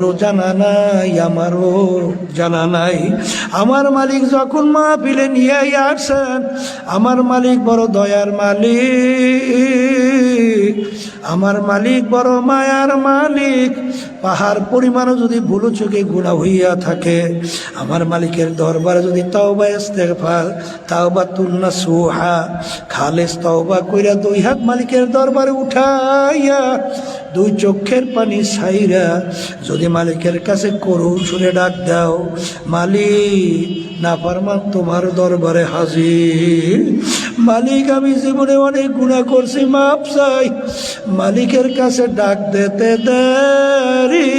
জানা নাই, আমারও জানা নাই। আমার মালিক যখন মা পিলে নিয়ে আসছেন, আমার মালিক বড় দয়ার মালিক। আমার মালিক বড় মায়ার মালিক। পাহাড় পরিমাণও যদি ভুলো চোখে গুণা হইয়া থাকে, আমার মালিকের দরবারে যদি তাও বা তাওবা ইস্তেগফার, তাওবা তুন্না সুহা, খালেস তাওবা কইরা দুই হাত মালিকের দরবারে উঠাইয়া দুই চোখের পানি ছাইরা যদি মালিকের কাছে করুণ সুরে ডাক দাও, মালিক না পারমান তোমার দরবারে হাজির। মালিক, আমি জীবনে অনেক গুণা করছি মাপ চাই। মালিকের কাছে ডাক দিতে দেরি।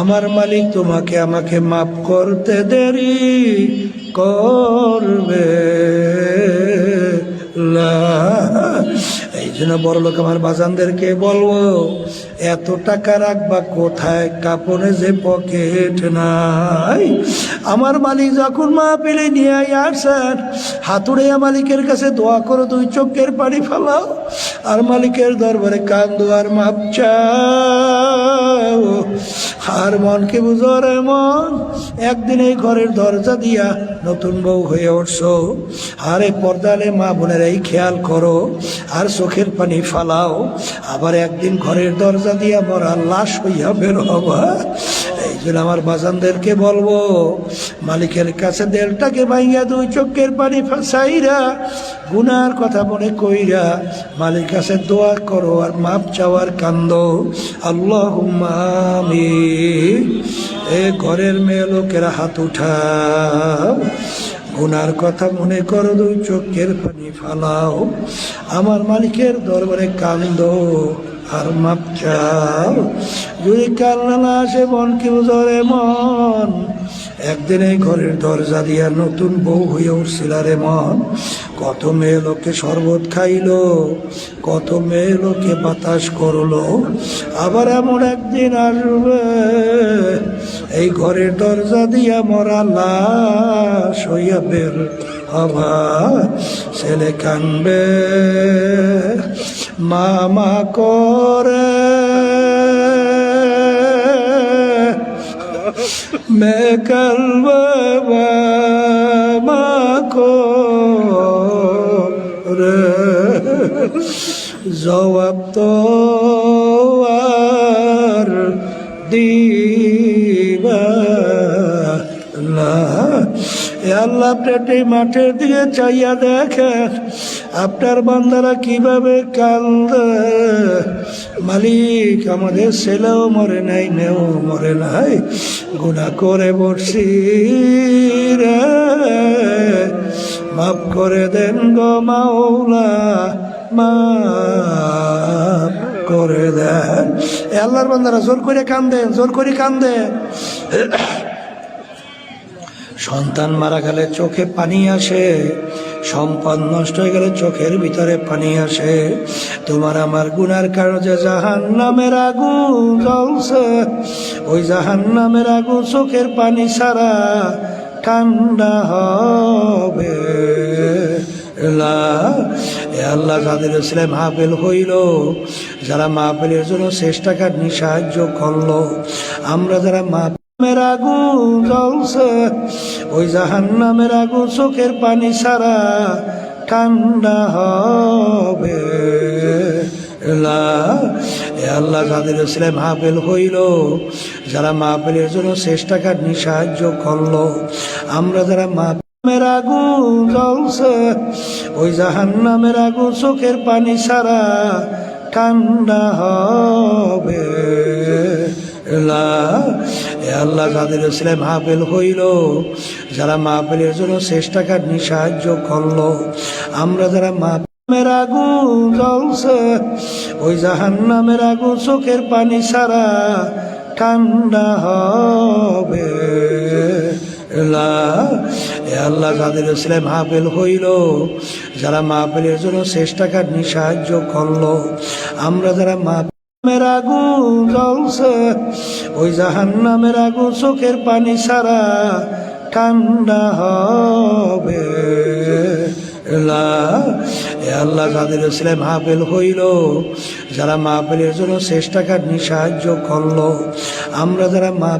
আমার মালিক তোমাকে, আমাকে মাফ করতে দেরি করবে। না জন্য বড় লোক আমার বাজানদেরকে বলব, এত টাকা রাখবা কোথায়? কাপড়ে যে পকেট নাই। আমার মালিক যখন মা পেলে নিয়ে আসেন হাতুড়ে মালিকের কাছে দোয়া করো, দুই চোখের পানি ফেলাও। আর মালিকের দরবারে কান্দো আর মাপ চাও। আর মনকে বুঝো রে মন একদিন এই ঘরের দরজা দিয়া নতুন বউ হয়ে উঠছো। আর এই পর্দালে মা বোনের এই খেয়াল করো। আর চোখের পানি ফালাও। আবার একদিন ঘরের দরজা দিয়া মরা লাশ হইয়া বের হবা। জন্য আমার বাজানদেরকে বলব, মালিকের কাছে দেলটাকে ভাইয়া দুই চোখের পানি ফাঁসাইরা, গুনার কথা মনে কইরা, মালিক কাছে দোয়া করো আর মাপ চাওয়ার কান্দ। আল্লাহ আমি এ ঘরের মেয়ে লোকেরা হাত উঠাও। গুনার কথা মনে করো, দুই চোখের পানি ফালাও। আমার মালিকের দরবারে কান্দ। আর মাপ চাও। যদি কান্না না আসে, মন কি বুঝরে মন। একদিন এই ঘরের দরজা দিয়া নতুন বউ হয়ে উঠছিল রে মন। কত মেয়ে লোকে শরবত খাইলো, কত মেয়ে লোকে বাতাস করল। আবার এমন একদিন আসবে, এই ঘরের দরজা দিয়া মরা লাশ হইয়া বের। সেলে কানবে। মামা করে। মে কালবে বাবা করে। জবাব তো আর দিয়ে আল্লাহ আপনি মাঠের দিকে চাইয়া দেখেন আপনার বান্দারা কীভাবে কান্দে? মালিক, আমাদের ছেলেও মরে নাই নেও মরে নাই গুণা করে বসছি রে। মাফ করে দেন গো মাওলা, মাফ করে দেন। আল্লাহর বান্দারা জোর করে কান্দেন জোর করে কান্দেন সন্তান মারা গেলে চোখে পানি আসে, সম্পদ নষ্ট হয়ে গেলে চোখের ভিতরে পানি আসে। তোমার আমার গুনার কারণে যে জাহান নামের আগুন জ্বলছে, ওই জাহান নামের আগুন চোখের পানি ছাড়া ঠান্ডা হবে। আল্লাহ যাদের ছেলে মাহফিল হইল, যারা মাহফিলের জন্য চেষ্টা কাটনি সাহায্য করল, আমরা যারা মা নামের আগুন জ্বলছে, ওই জাহান নামের আগুন চোখের পানি ছাড়া ঠান্ডা হবে। আল্লাহ যাদের ছেলে মাহফিল হইল, যারা মাহফিলের জন্য চেষ্টা কাটনি সাহায্য করল। আমরা যারা মা নামের আগুন জ্বলছে, ওই জাহান নামের আগুন চোখের পানি ছাড়া ঠান্ডা হবে। লা এ আল্লাহ যাদের ছেলে মাহফিল হইল, যারা মাহফিলের জন্য চেষ্টা কাটনি সাহায্য করল। আমরা যারা মাহফিলের আগুন জ্বলছে, ওই জাহান আগুন চোখের পানি ছাড়া ঠান্ডা হবে। আল্লাহ যাদের ছেলে মাহফিল হইল, যারা মাহফিলের জন্য চেষ্টা কাটনি সাহায্য করল। আমরা যারা মা নামের আগুন জ্বলছে, ওই জাহান নামের আগুন চোখের পানি ছাড়া ঠান্ডা হবে। আল্লাহ যাদের ছেলে মাহফিল হইল, যারা মাহফিলের জন্য কাটনি সাহায্য করল, আমরা যারা মা